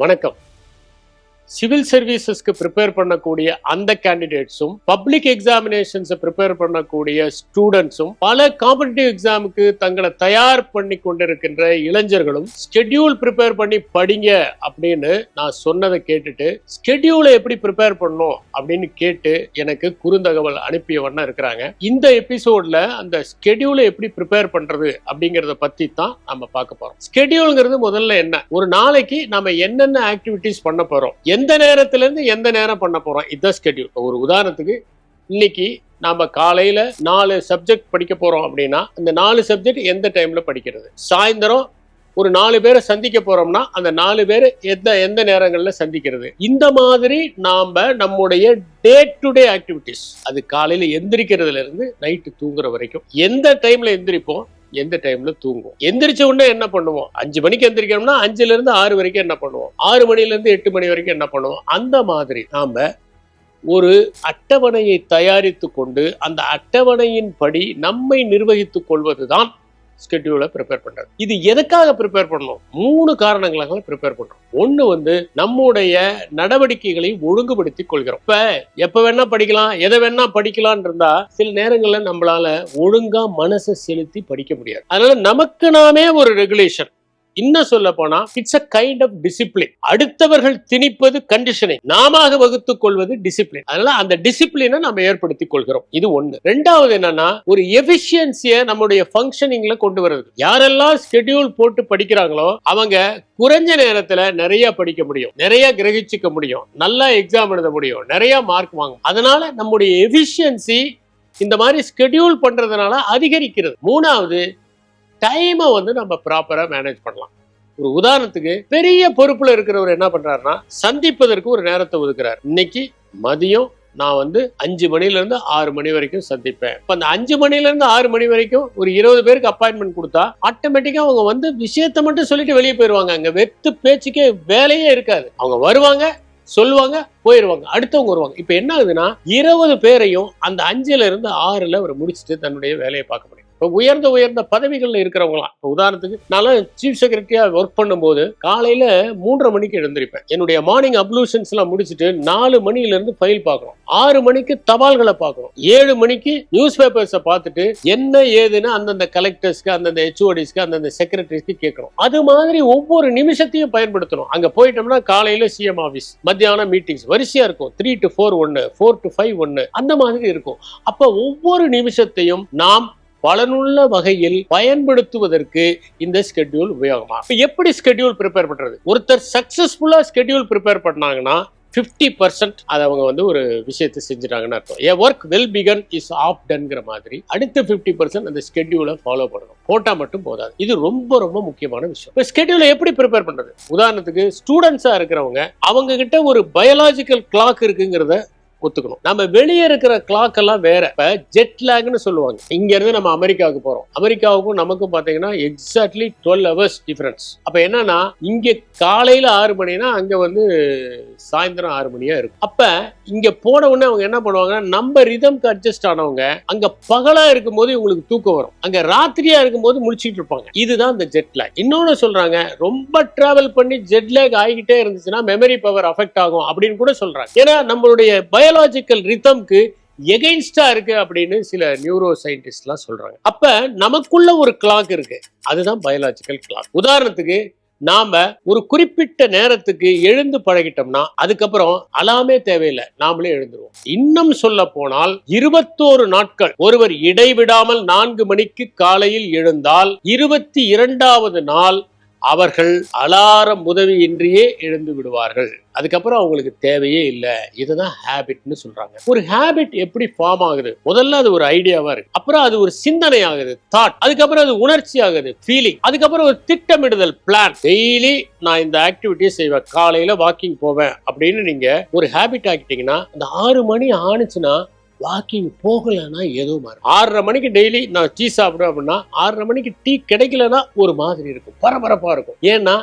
வணக்கம். Civil சர்வீசஸ்க்கு prepare பண்ணக்கூடிய அந்த கேண்டிடேட்ஸும் பப்ளிக் எக்ஸாமினேஷன்ஸை ப்ரிப்பேர் பண்ணக்கூடிய ஸ்டூடெண்ட்ஸும் பல காம்படிட்டிவ் எக்ஸாமுக்கு தங்களை தயார் பண்ணி கொண்டிருக்கின்ற இளைஞர்களும் ஸ்கெட்யூல் ப்ரிப்பேர் பண்ணி படிங்க அப்படின்னு நான் சொன்னதை கேட்டுட்டு ஸ்கெட்யூலை எப்படி ப்ரிப்பேர் பண்ணும் அப்படின்னு கேட்டு எனக்கு குறுந்தகவல் அனுப்பிய வண்ணம் இருக்கிறாங்க. இந்த எபிசோட்ல அந்த ஸ்கெட்யூலை எப்படி ப்ரிப்பேர் பண்றது அப்படிங்கறத பத்தி தான் நம்ம பார்க்க போறோம். ஸ்கெட்யூல்ங்கிறது முதல்ல என்ன? ஒரு நாளைக்கு நம்ம என்னென்ன ஆக்டிவிட்டிஸ் பண்ண போறோம்? எந்த நேரத்திலேருந்து எந்த நேரம் பண்ண போகிறோம் இதுதான் ஸ்கெடியூல் ஒரு உதாரணத்துக்கு இன்னைக்கு நாம் காலையில் நாலு சப்ஜெக்ட் படிக்க போகிறோம் அப்படின்னா அந்த நாலு சப்ஜெக்ட் எந்த டைமில் படிக்கிறது? சாயந்தரம் ஒரு நாலு பேரை சந்திக்க போகிறோம்னா அந்த நாலு பேர் எந்த எந்த நேரங்களில் சந்திக்கிறது? இந்த மாதிரி நாம் நம்முடைய டே டு டே ஆக்டிவிட்டீஸ் அது காலையில் எந்திரிக்கிறதுலேருந்து நைட்டு தூங்குற வரைக்கும் எந்த டைமில் எந்திரிப்போம்? எந்த டைம்ல தூங்குவோம். எந்திரிச்ச உடனே என்ன பண்ணுவோம்? அஞ்சு மணிக்கு எந்திரிக்கணும்னா அஞ்சுல இருந்து ஆறு வரைக்கும் என்ன பண்ணுவோம்? ஆறு மணில இருந்து எட்டு மணி வரைக்கும் என்ன பண்ணுவோம்? அந்த மாதிரி நாம ஒரு அட்டவணையை தயாரித்து கொண்டு அந்த அட்டவணையின் படி நம்மை நிர்வகித்துக் கொள்வதுதான் ஸ்கெட்யூலை ப்ரிப்பேர் பண்ணுறது இது எதுக்காக ப்ரிப்பேர் பண்ணணும்? மூணு காரணங்களாக ப்ரிப்பேர் பண்ணுறோம் ஒன்று வந்து நம்முடைய நடவடிக்கைகளை ஒழுங்குபடுத்தி கொள்கிறோம். இப்போ எப்போ வேணா படிக்கலாம் எதை வேணா படிக்கலாம்னு இருந்தா சில நேரங்களில் நம்மளால ஒழுங்கா மனசை செலுத்தி படிக்க முடியாது. அதனால நமக்கு நாமே ஒரு ரெகுலேஷன் இன்னும் சொல்ல போனா it's a kind of discipline அடுத்தவர்கள் திணிப்பது கண்டிஷனிங் நாம வகுத்து கொள்வது டிசிப்ளின் அதனால அந்த டிசிப்ளினை நம்ம ஏற்படுத்திக் கொள்கிறோம். இது ஒண்ணு. ரெண்டாவது என்னன்னா ஒரு எஃபிஷியன்சிய நம்முடைய ஃபங்க்ஷனிங்ல கொண்டு வர்றது. யாரெல்லாம் ஸ்கெடியூல் போட்டு படிக்கிறாங்களோ அவங்க குறைஞ்ச நேரத்துல நிறைய படிக்க முடியும். நிறைய கிரகிச்சுக்க முடியும். நல்லா எக்ஸாம் எழுத முடியும். நிறைய மார்க் வாங்கும். அதனால நம்முடைய எஃபிஷியன்சி இந்த மாதிரி ஸ்கெடியூல் பண்றதுனால அதிகரிக்கிறது. மூணாவது டைமை வந்து நம்ம ப்ராப்பரா மேனேஜ் பண்ணலாம். ஒரு உதாரணத்துக்கு பெரிய பொறுப்புல இருக்கிறவர் என்ன பண்றாருன்னா சந்திப்பதற்கு ஒரு நேரத்தை ஒதுக்குறாரு. இன்னைக்கு மதியம் நான் வந்து அஞ்சு மணில இருந்து ஆறு மணி வரைக்கும் சந்திப்பேன். இப்ப அந்த அஞ்சு மணில இருந்து ஆறு மணி வரைக்கும் ஒரு இருபது பேருக்கு அப்பாயின்மெண்ட் கொடுத்தா ஆட்டோமேட்டிக்கா அவங்க வந்து விஷயத்தை மட்டும் சொல்லிட்டு வெளியே போயிருவாங்க. அங்க வெத்து பேச்சுக்கே வேலையே இருக்காது. அவங்க வருவாங்க சொல்லுவாங்க போயிருவாங்க. அடுத்தவங்க வருவாங்க. இப்ப என்ன ஆகுதுன்னா இருபது பேரையும் அந்த அஞ்சுல இருந்து ஆறுல அவர் முடிச்சுட்டு தன்னுடைய வேலையை பார்க்க முடியும். உயர்ந்த உயர்ந்த பதவிகளில் இருக்கிறவங்களாம். இப்போ உதாரணத்துக்கு நான் சீஃப் செக்ரட்டரியாக ஒர்க் பண்ணும்போது காலையில் மூன்றரை மணிக்கு எழுந்திருப்பேன். என்னுடைய மார்னிங் அப்ளூஷன்ஸ்லாம் முடிச்சுட்டு நாலு மணியிலேருந்து ஃபைல் பார்க்கணும். ஆறு மணிக்கு தபால்களை பார்க்கணும். ஏழு மணிக்கு நியூஸ் பேப்பர்ஸை பார்த்துட்டு என்ன ஏதுன்னு அந்தந்த கலெக்டர்ஸ்க்கு அந்தந்த ஹெச்ஓடிஸ்க்கு அந்தந்த செக்ரட்டரிஸ்க்கு கேட்கணும். அது மாதிரி ஒவ்வொரு நிமிஷத்தையும் பயன்படுத்தணும். அங்கே போயிட்டோம்னா காலையில் சிஎம் ஆஃபீஸ் மத்தியானம் மீட்டிங்ஸ் வரிசையாக இருக்கும். த்ரீ டு ஃபோர் ஒன்று ஃபோர் டு ஃபைவ் ஒன்று அந்த மாதிரி இருக்கும். அப்போ ஒவ்வொரு நிமிஷத்தையும் நாம் பலனுள்ள வகையில் பயன்படுத்துவதற்கு இந்த ஸ்கெட்யூல் உபயோகமாகும் எப்படி ஸ்கெட்யூல் ப்ரிப்பேர் பண்றது? ஒருத்தர் சக்சஸ்ஃபுல்லா ஸ்கெட்யூல் ப்ரிப்பேர் பண்ணாங்கன்னா ஃபிஃப்டி பர்சன்ட் அதை அவங்க வந்து ஒரு விஷயத்தை செஞ்சுட்டாங்கன்னு அர்த்தம். A work well begun is half டன்ங்கிற மாதிரி அடுத்த ஃபிஃப்டி பர்சன்ட் அந்த ஸ்கெட்யூலை ஃபாலோ பண்ணணும். போட்டால் மட்டும் போதாது. இது ரொம்ப ரொம்ப முக்கியமான விஷயம். இப்போ ஸ்கெட்யூலை எப்படி ப்ரிப்பேர் பண்ணுறது உதாரணத்துக்கு ஸ்டூடெண்ட்ஸாக இருக்கிறவங்க அவங்க கிட்ட ஒரு பயாலாஜிக்கல் கிளாக் இருக்குங்கிறத ஒத்துக்கணும். நம்ம வெளியே இருக்கிற கிளாக் எல்லாம் வேற. இப்ப ஜெட் லேக்னு சொல்லுவாங்க. இங்க இருந்து நம்ம அமெரிக்காவுக்கு போறோம். அமெரிக்காவுக்கும் நமக்கும் பாத்தீங்கன்னா எக்ஸாக்ட்லி டுவெல் ஹவர்ஸ் டிஃபரன்ஸ் அப்ப என்னன்னா இங்க காலையில ஆறு மணினா அங்க வந்து சாயந்தரம் ஆறு மணியா இருக்கும். அப்ப இங்க போன உடனே அவங்க என்ன பண்ணுவாங்கன்னா நம்ம ரிதம்க்கு அட்ஜஸ்ட் ஆனவங்க அங்க பகலா இருக்கும்போது இவங்களுக்கு தூக்கம் வரும். அங்க ராத்திரியா இருக்கும்போது முழிச்சிட்டு இருப்பாங்க. இதுதான் இந்த ஜெட் லேக் இன்னொன்னு சொல்றாங்க ரொம்ப டிராவல் பண்ணி ஜெட் லேக் ஆகிக்கிட்டே இருந்துச்சுன்னா மெமரி பவர் அஃபெக்ட் ஆகும் அப்படின்னு கூட சொல்றாங்க. ஏன்னா நம்மளுடைய பயாலாஜிக்கல் ரிதம்க்கு எகெயின்ஸ்டா இருக்கு அப்படின்னு சில நியூரோ சயின்டிஸ்ட்லாம் சொல்றாங்க. அப்ப நமக்குள்ள ஒரு கிளாக் இருக்கு. அதுதான் பயாலாஜிக்கல் கிளாக் உதாரணத்துக்கு நாம ஒரு குறிப்பிட்ட நேரத்துக்கு எழுந்து பழகிட்டோம்னா அதுக்கப்புறம் அலாமே தேவையில்லை. நாமளே எழுந்துருவோம். இன்னும் சொல்ல போனால் இருபத்தோரு நாட்கள் ஒருவர் இடைவிடாமல் நான்கு மணிக்கு காலையில் எழுந்தால் இருபத்தி இரண்டாவது நாள் அவர்கள் அலாரம் உதவியின்றியே எழுந்து விடுவார்கள். அதுக்கப்புறம் அவங்களுக்கு தேவையே இல்லை. இதுதான் ஹேபிட்னு சொல்றாங்க. ஒரு ஹேபிட் எப்படி ஃபார்ம் ஆகுது? முதல்ல அது ஒரு ஐடியாவா இருக்கு. அப்புறம் அது ஒரு சிந்தனை ஆகுது தாட் அதுக்கப்புறம் அது உணர்ச்சி ஆகுது ஃபீலிங் அதுக்கப்புறம் ஒரு திட்டமிடுதல் பிளான் டெய்லி நான் இந்த ஆக்டிவிட்டியை செய்வேன். காலையில வாக்கிங் போவேன். அப்படின்னு நீங்க ஒரு ஹேபிட் ஆக்கிட்டீங்கன்னா அந்த ஆறு மணி ஆணுச்சுன்னா வாக்கிங் போகலைன்னா ஏதோ மாறும் ஆறரை மணிக்கு டெய்லி நான் டீ சாப்பிடுவேன் அப்படின்னா ஆறரை மணிக்கு டீ கிடைக்கலன்னா ஒரு மாதிரி இருக்கும். பரபரப்பாக இருக்கும். ஏன்னா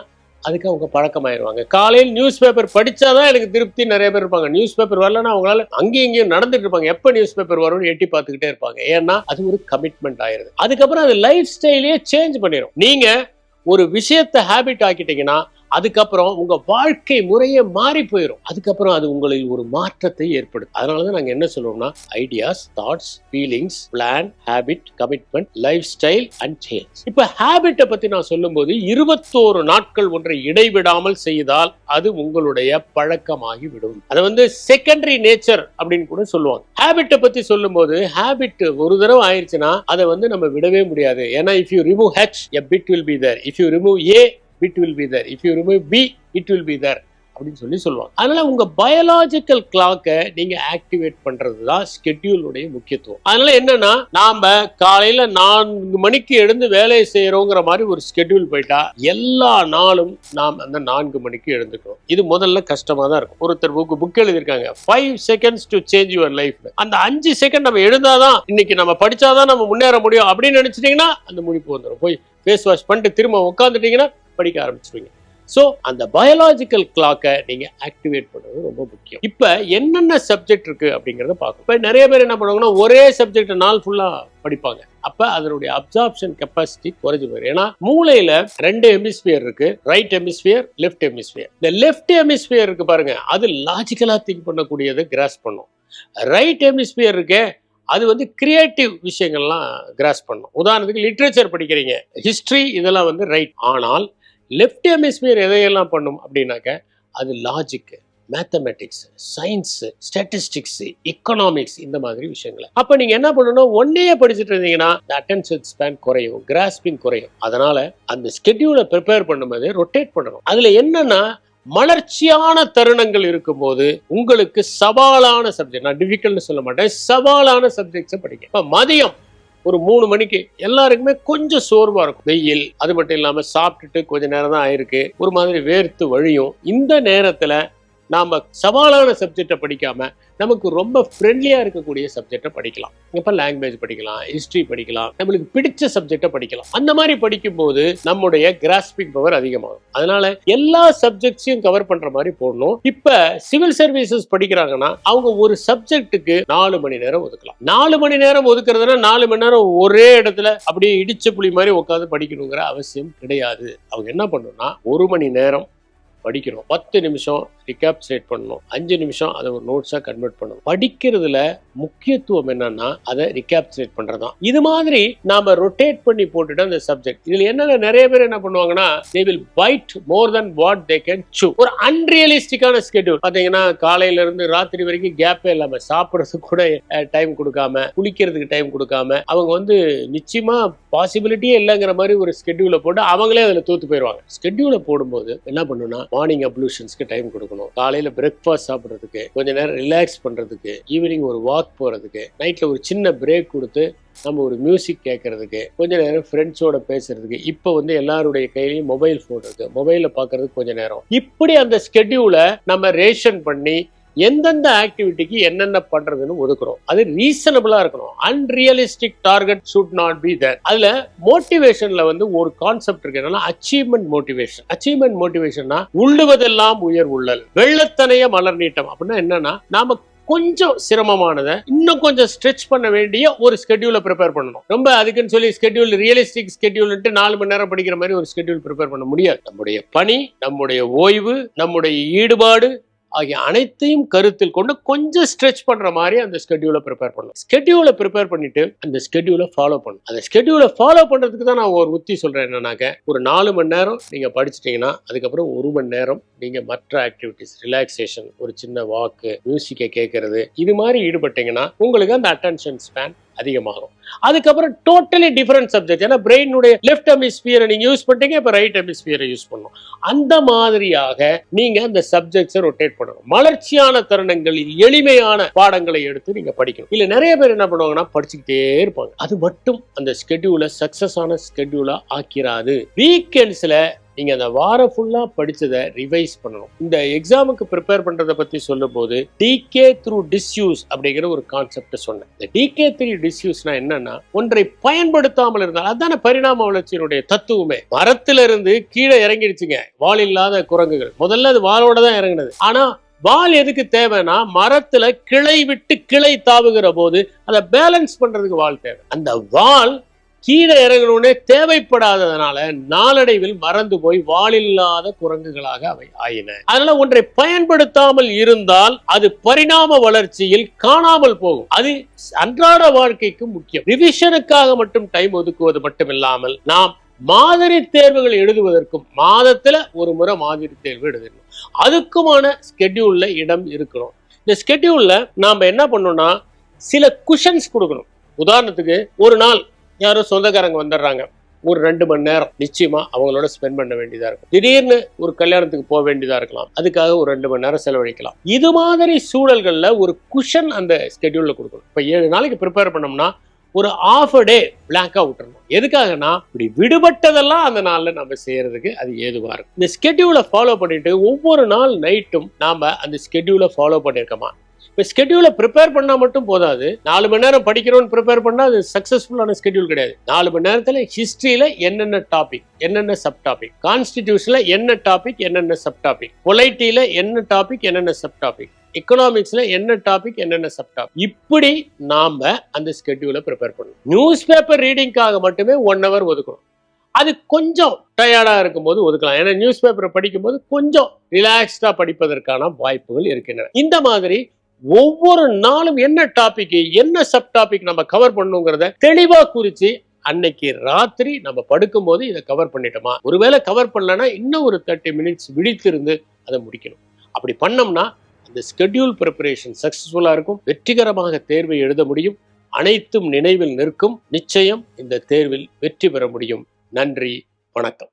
அதுக்கு அவங்க பழக்கமாயிருவாங்க. காலையில் நியூஸ் பேப்பர் படித்தாதான் எனக்கு திருப்தி. நிறைய பேர் இருப்பாங்க. நியூஸ் பேப்பர் வரலன்னா அவங்களால அங்கேயும் இங்கேயும் நடந்துட்டு இருப்பாங்க. எப்போ நியூஸ் பேப்பர் வரும்னு எட்டி பார்த்துக்கிட்டே இருப்பாங்க. ஏன்னா அது ஒரு கமிட்மெண்ட் ஆயிருது. அதுக்கப்புறம் அது லைஃப் ஸ்டைலையே சேஞ்ச் பண்ணிடும் நீங்கள் ஒரு விஷயத்தை ஹேபிட் ஆக்கிட்டீங்கன்னா அதுக்கப்புறம் உங்க வாழ்க்கை முறையே மாறி போயிடும் அதுக்கப்புறம் அது உங்களில் ஒரு மாற்றத்தை ஏற்படுத்தும். அதனாலதான் நாங்க என்ன சொல்லுவோம்னா ideas thoughts feelings plan habit commitment life style and change இப்ப ஹேபிட்டை பத்தி நான் சொல்லும்போது இருபத்தோரு நாட்கள் ஒன்றை இடைவிடாமல் செய்தால் அது உங்களுடைய பழக்கமாகி விடும் அதை வந்து செகண்டரி நேச்சர் அப்படின்னு கூட சொல்லுவாங்க. ஹேபிட்டை பத்தி சொல்லும்போது ஹேபிட் ஒரு தடவை ஆயிடுச்சுன்னா அதை வந்து நம்ம விடவே முடியாது. ஏன்னா if you remove H a bit will be there if you remove A it will be there if you remove B it will be there அப்படின்னு சொல்லி சொல்லுவாங்க. அதனால உங்க பயாலாஜிக்கல் கிளாக்கை நீங்க ஆக்டிவேட் பண்றது தான் ஸ்கெட்யூலுடைய முக்கியத்துவம். அதனால என்னன்னா நாம காலையில நான்கு மணிக்கு எழுந்து வேலையை செய்யறோங்கிற மாதிரி ஒரு ஸ்கெட்யூல் போயிட்டா எல்லா நாளும் நாம் அந்த நான்கு மணிக்கு எழுந்துக்கணும் இது முதல்ல கஷ்டமா தான் இருக்கும். ஒருத்தர் புக் புக் எழுதியிருக்காங்க. Five seconds to change your life அந்த அஞ்சு செகண்ட் நம்ம எழுந்தாதான் இன்னைக்கு நம்ம படிச்சாதான் நம்ம முன்னேற முடியும். அப்படின்னு நினைச்சிட்டீங்கன்னா அந்த முடிப்பு வந்துடும் போய் ஃபேஸ் வாஷ் பண்ணிட்டு திரும்ப உட்காந்துட்டீங்கன்னா படிக்க ஆரம்பிச்சிருவீங்க. ஸோ அந்த பயாலாஜிக்கல் கிளாக்கை நீங்கள் ஆக்டிவேட் பண்ணுறது ரொம்ப முக்கியம். இப்போ என்னென்ன சப்ஜெக்ட் இருக்குது அப்படிங்கிறத பார்க்கும் இப்போ நிறைய பேர் என்ன பண்ணுவாங்கன்னா ஒரே சப்ஜெக்ட் நாள் ஃபுல்லாக படிப்பாங்க. அப்போ அதனுடைய அப்சார்ப்ஷன் கெப்பாசிட்டி குறைஞ்சு போயிடும். ஏன்னா மூளையில் ரெண்டு ஹெமிஸ்பியர் இருக்கு. ரைட் ஹெமிஸ்பியர் லெஃப்ட் ஹெமிஸ்பியர் இந்த லெஃப்ட் ஹெமிஸ்பியர் இருக்கு பாருங்க அது லாஜிக்கலாக திங்க் பண்ணக்கூடியதை கிராஸ் பண்ணும். ரைட் ஹெமிஸ்பியர் இருக்கே அது வந்து கிரியேட்டிவ் விஷயங்கள்லாம் கிராஸ் பண்ணும். உதாரணத்துக்கு லிட்ரேச்சர் படிக்கிறீங்க. ஹிஸ்ட்ரி இதெல்லாம் வந்து ரைட் ஆனால் லெஃப்ட் ஹெமிஸ்பியர் எதையெல்லாம் பண்ணும் அப்படின்னாக்க அது logic mathematics science statistics economics இந்த மாதிரி விஷயங்களை. அப்போ நீங்கள் என்ன பண்ணணும்? ஒன்னையே படிச்சுட்டு இருந்தீங்கன்னா அட்டென்ஷன் ஸ்பேன் குறையும் கிராஸ்பிங் குறையும். அதனால அந்த ஸ்கெட்யூலை ப்ரிப்பேர் பண்ணும்போது ரொட்டேட் பண்ணணும். அதில் என்னன்னா மலர்ச்சியான தருணங்கள் இருக்கும்போது உங்களுக்கு சவாலான சப்ஜெக்ட் நான் டிஃபிகல்ட்னு சொல்ல மாட்டேன் சவாலான சப்ஜெக்ட்ஸை படிக்க இப்போ மதியம் ஒரு மூணு மணிக்கு எல்லாருக்குமே கொஞ்சம் சோர்வா இருக்கும். வெயில் அது மட்டும் இல்லாம சாப்பிட்டுட்டு கொஞ்ச நேரம் தான் ஆயிருக்கு. ஒரு மாதிரி வேர்த்து வழியும். இந்த நேரத்துல நாம் சவாலான சப்ஜெக்டை படிக்காம நமக்கு ரொம்ப ஃப்ரெண்ட்லியா இருக்கக்கூடிய சப்ஜெக்டை படிக்கலாம். இப்போ லாங்குவேஜ் படிக்கலாம் ஹிஸ்ட்ரி படிக்கலாம் நம்மளுக்கு பிடிச்ச சப்ஜெக்டை படிக்கலாம். அந்த மாதிரி படிக்கும்போது நம்முடைய கிராஸ்பிங் பவர் அதிகமாகும். அதனால எல்லா சப்ஜெக்ட்ஸையும் கவர் பண்ற மாதிரி போடணும். இப்ப சிவில் சர்வீசஸ் படிக்கிறாங்கன்னா அவங்க ஒரு சப்ஜெக்ட்டுக்கு நாலு மணி நேரம் ஒதுக்கலாம். நாலு மணி நேரம் ஒதுக்குறதுனா நாலு மணி நேரம் ஒரே இடத்துல அப்படியே இடிச்ச புலி மாதிரி உட்காந்து படிக்கணுங்கிற அவசியம் கிடையாது. அவங்க என்ன பண்ணணும்னா ஒரு மணி நேரம் படிக்கிறோம் பத்து நிமிஷம் ரிகாப்சுலேட் பண்ணணும். அஞ்சு நிமிஷம் அதை ஒரு நோட்ஸாக கன்வெர்ட் பண்ணணும். படிக்கிறதுல முக்கியத்துவம் என்னன்னா அதை ரிகாப்சுலேட் பண்ணுறதான் இது மாதிரி நாம ரொட்டேட் பண்ணி போட்டுட்டோம் அந்த சப்ஜெக்ட் இதில் என்னென்ன நிறைய பேர் என்ன பண்ணுவாங்கன்னா they will bite more than what they can chew ஒரு அன்ரியலிஸ்டிக்கான ஸ்கெடியூல் பார்த்தீங்கன்னா காலையில இருந்து ராத்திரி வரைக்கும் கேப்பே இல்லாம சாப்பிட்றதுக்கு கூட டைம் கொடுக்காம குளிக்கிறதுக்கு டைம் கொடுக்காம அவங்க வந்து நிச்சயமா பாசிபிலிட்டியே இல்லைங்கிற மாதிரி ஒரு ஸ்கெடியூலை போட்டு அவங்களே அதில் தூத்து போயிடுவாங்க. ஸ்கெடியூலை போடும்போது என்ன பண்ணுன்னா மார்னிங் அப்ளூஷன்ஸ்க்கு டைம் கொடுக்கணும். காலையில பிரேக்ஃபாஸ்ட் சாப்பிட்றதுக்கு கொஞ்ச நேரம் ரிலாக்ஸ் பண்றதுக்கு ஈவினிங் ஒரு வாக் போறதுக்கு நைட்ல ஒரு சின்ன பிரேக் கொடுத்து நம்ம ஒரு மியூசிக் கேட்கறதுக்கு கொஞ்ச நேரம் ஃப்ரெண்ட்ஸோட பேசுறதுக்கு இப்போ வந்து எல்லாருடைய கையிலையும் மொபைல் ஃபோன் இருக்கு. மொபைல்ல பார்க்கறதுக்கு கொஞ்ச நேரம். இப்படி அந்த ஸ்கெடியூலை நம்ம ரேஷன் பண்ணி எந்தெந்த ஆக்டிவிட்டிக்கு என்னென்ன பண்றதுன்னு ஒதுக்குறோம். அது ரீசனபிளா இருக்கணும். Unrealistic target should not be there அதுல மோட்டிவேஷன்ல வந்து ஒரு கான்செப்ட் இருக்கு. என்னன்னா அச்சீவ்மெண்ட் மோட்டிவேஷன் அச்சீவ்மெண்ட் மோட்டிவேஷன்னா உள்ளுவதெல்லாம் உயர் உள்ளல். வெள்ளத்தனைய மலர் நீட்டம். அப்படின்னா என்னன்னா நாம கொஞ்சம் சிரமமானதை இன்னும் கொஞ்சம் ஸ்ட்ரெச் பண்ண வேண்டிய ஒரு ஸ்கெடியூலை ப்ரிப்பேர் பண்ணணும். ரொம்ப அதுக்குன்னு சொல்லி ஸ்கெடியூல் ரியலிஸ்டிக் ஸ்கெடியூல்ட்டு நாலு மணி நேரம் படிக்கிற மாதிரி ஒரு ஸ்கெடியூல் ப்ரிப்பேர் பண்ண முடியாது. நம்முடைய பணி நம்முடைய ஓய்வு நம்முடைய ஈடுபாடு ஆகிய அனைத்தையும் கருத்தில் கொண்டு கொஞ்சம் ஸ்ட்ரெச் பண்ற மாதிரி அந்த ஸ்கெட்யூலை ப்ரிப்பேர் பண்ணணும். ஸ்கெட்யூலை ப்ரிப்பேர் பண்ணிட்டு அந்த ஸ்கெட்யூலை ஃபாலோ பண்ணணும். அந்த ஸ்கெட்யூலை ஃபாலோ பண்றதுக்கு தான் நான் ஒரு உத்தி சொல்றேன் என்னன்னாக்க ஒரு நாலு மணி நேரம் நீங்க படிச்சிட்டீங்கன்னா அதுக்கப்புறம் ஒரு மணி நேரம் நீங்க மற்ற ஆக்டிவிட்டிஸ் ரிலாக்ஸேஷன் ஒரு சின்ன வாக்கு மியூசிக்கை கேட்கறது இது மாதிரி ஈடுபட்டீங்கன்னா உங்களுக்கு அந்த அட்டென்ஷன் ஸ்பேன் அதிகமாகும். அதுக்கப்புறம் டோட்டலி டிஃப்ரெண்ட் சப்ஜெக்ட் ஏன்னா பிரெயினுடைய லெஃப்ட் ஹெமிஸ்பியரை நீங்க யூஸ் பண்ணிட்டீங்க இப்போ ரைட் ஹெமிஸ்பியரை யூஸ் பண்ணணும் அந்த மாதிரியாக நீங்க அந்த சப்ஜெக்ட்ஸை ரொட்டேட் பண்ணணும். மலர்ச்சியான தருணங்களில் எளிமையான பாடங்களை எடுத்து நீங்க படிக்கணும். இல்லை நிறைய பேர் என்ன பண்ணுவாங்கன்னா படிச்சுக்கிட்டே இருப்பாங்க. அது மட்டும் அந்த ஸ்கெடியூலை சக்சஸ் ஆன ஸ்கெடியூலா ஆக்கிறாது வீக்கெண்ட்ஸில் நீங்கள் அந்த வாரம் ஃபுல்லாக படித்ததை ரிவைஸ் பண்ணணும். இந்த எக்ஸாமுக்கு ப்ரிப்பேர் பண்ணுறதை பற்றி சொல்லும்போது டிகே த்ரூ டிஸ்யூஸ் அப்படிங்கிற ஒரு கான்செப்டை சொன்னேன். இந்த டிகே த்ரீ டிஸ்யூஸ்னா என்னன்னா ஒன்றை பயன்படுத்தாமல் இருந்தால் அதான பரிணாம வளர்ச்சியினுடைய தத்துவமே. மரத்திலிருந்து கீழே இறங்கிடுச்சுங்க வால் இல்லாத குரங்குகள். முதல்ல அது வாலோட தான் இறங்குனது. ஆனால் வால் எதுக்கு தேவைன்னா மரத்துல கிளை விட்டு கிளை தாவுகிற போது அதை பேலன்ஸ் பண்றதுக்கு வால் தேவை. அந்த வால் கீழே இறங்கணுன்னே தேவைப்படாததுனால நாளடைவில் மறந்து போய் வாளில்லாத குரங்குகளாக அவை ஆயின. அதனால ஒன்றை பயன்படுத்தாமல் இருந்தால் அது பரிணாம வளர்ச்சியில் காணாமல் போகும். அது அன்றாட வாழ்க்கைக்கு முக்கியம். ரிவிஷனுக்காக மட்டும் டைம் ஒதுக்குவது மட்டும் இல்லாமல் நாம் மாதிரி தேர்வுகள் எழுதுவதற்கும் மாதத்துல ஒரு முறை மாதிரி தேர்வு எழுதணும். அதுக்குமான ஸ்கெட்யூல்ல இடம் இருக்கணும். இந்த ஸ்கெட்யூல்ல நாம என்ன பண்ணோம்னா சில குஷன்ஸ் கொடுக்கணும். உதாரணத்துக்கு ஒரு நாள் யாரோ சொந்தக்காரங்க வந்துடுறாங்க. ஒரு ரெண்டு மணி நேரம் நிச்சயமா அவங்களோட ஸ்பெண்ட் பண்ண வேண்டியதா இருக்கும். திடீர்னு ஒரு கல்யாணத்துக்கு போக வேண்டியதா இருக்கலாம். அதுக்காக ஒரு ரெண்டு மணி நேரம் செலவழிக்கலாம். இது மாதிரி சூழல்கள்ல ஒரு குஷன் அந்த ஸ்கெடியூல்ல கொடுக்கணும். இப்ப ஏழு நாளைக்கு ப்ரிப்பேர் பண்ணோம்னா ஒரு ஆஃப் அ டே பிளாங்காக விட்டுறணும். எதுக்காகனா இப்படி விடுபட்டதெல்லாம் அந்த நாளில் நம்ம செய்யறதுக்கு அது ஏதுவாக இருக்கும். இந்த ஸ்கெட்யூலை ஃபாலோ பண்ணிட்டு ஒவ்வொரு நாள் நைட்டும் நாம் அந்த ஸ்கெட்யூலை ஃபாலோ பண்ணியிருக்கோமா இப்போ ஸ்கெட்யூலை ப்ரிப்பேர் பண்ணால் மட்டும் போதாது. நாலு மணி நேரம் படிக்கிறோன்னு ப்ரிப்பேர் பண்ணால் அது சக்ஸஸ்ஃபுல்லான ஸ்கெட்யூல் கிடையாது. நாலு மணி நேரத்தில் ஹிஸ்ட்ரியில் என்னென்ன டாபிக் என்னென்ன சப் டாபிக் கான்ஸ்டிடியூஷனில் என்ன டாபிக் என்னென்ன சப் டாபிக் பொலைட்டியில் என்ன டாபிக் என்னென்ன சப் டாபிக் எக்கனாமிக்ஸ்ல என்ன டாபிக் என்னென்ன சப் டாபிக் இப்படி நாம அந்த ஸ்கெட்யூலை ப்ரிப்பேர் பண்ணணும். நியூஸ் பேப்பர் ரீடிங்காக மட்டுமே ஒன் ஹவர் ஒதுக்கணும். அது கொஞ்சம் டயர்டாக இருக்கும்போது ஒதுக்கலாம். ஏன்னா நியூஸ் பேப்பரை படிக்கும்போது கொஞ்சம் ரிலாக்ஸ்டாக படிப்பதற்கான வாய்ப்புகள் இருக்கின்றன. இந்த மாதிரி ஒவ்வொரு நாளும் என்ன டாபிக் என்ன சப் டாபிக் நம்ம கவர் பண்ணுங்கிறத தெளிவா குறிச்சு அன்னைக்கு ராத்திரி நம்ம படுக்கும்போது இதை கவர் பண்ணிட்டோமா? ஒருவேளை கவர் பண்ணலன்னா இன்னும் ஒரு தேர்ட்டி மினிட்ஸ் விழித்திருந்து அதை முடிக்கணும். அப்படி பண்ணோம்னா அந்த ஸ்கெட்யூல் ப்ரிப்பரேஷன் சக்சஸ்ஃபுல்லாக இருக்கும். வெற்றிகரமாக தேர்வை எழுத முடியும். அனைத்தும் நினைவில் நிற்கும். நிச்சயம் இந்த தேர்வில் வெற்றி பெற முடியும். நன்றி வணக்கம்.